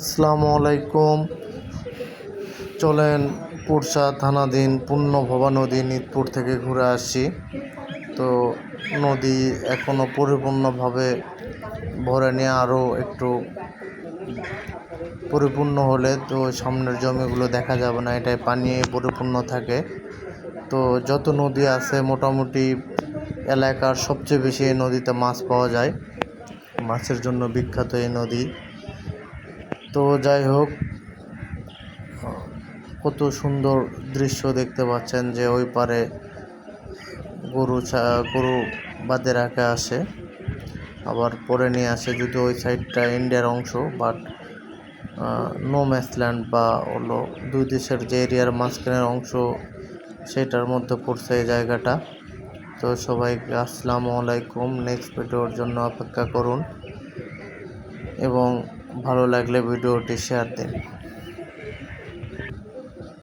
আসসালামু আলাইকুম। চলেন পুরসা থানাধীন পূর্ণ ভবা নদী নিতপুর থেকে ঘুরে আসি। তো নদী এখনও পরিপূর্ণভাবে ভরে নিয়ে আরও একটু পরিপূর্ণ হলে তো সামনের জমিগুলো দেখা যাবে না, এটাই পানি পরিপূর্ণ থাকে। তো যত নদী আছে মোটামুটি এলাকার সবচেয়ে বেশি এই নদীতে মাছ পাওয়া যায়। মাছের জন্য বিখ্যাত এই নদী। তো যাই হোক, কত সুন্দর দৃশ্য দেখতে পাচ্ছেন যে ওই পারে গরু গরু বাদে রাখা আসে আবার পরে নিয়ে আসে যদি ওই সাইডটা ইন্ডিয়ার অংশ, বাট নো ম্যাসল্যান্ড বা হলো দুই দেশের যে এরিয়ার মাঝখানের অংশ, সেটার মধ্যে পড়ছে এই জায়গাটা। তো সবাইকে আসসালামু আলাইকুম নেক্সট ভিডিওর জন্য অপেক্ষা করুন। এবং ভালো লাগলে ভিডিওটি শেয়ার দিন।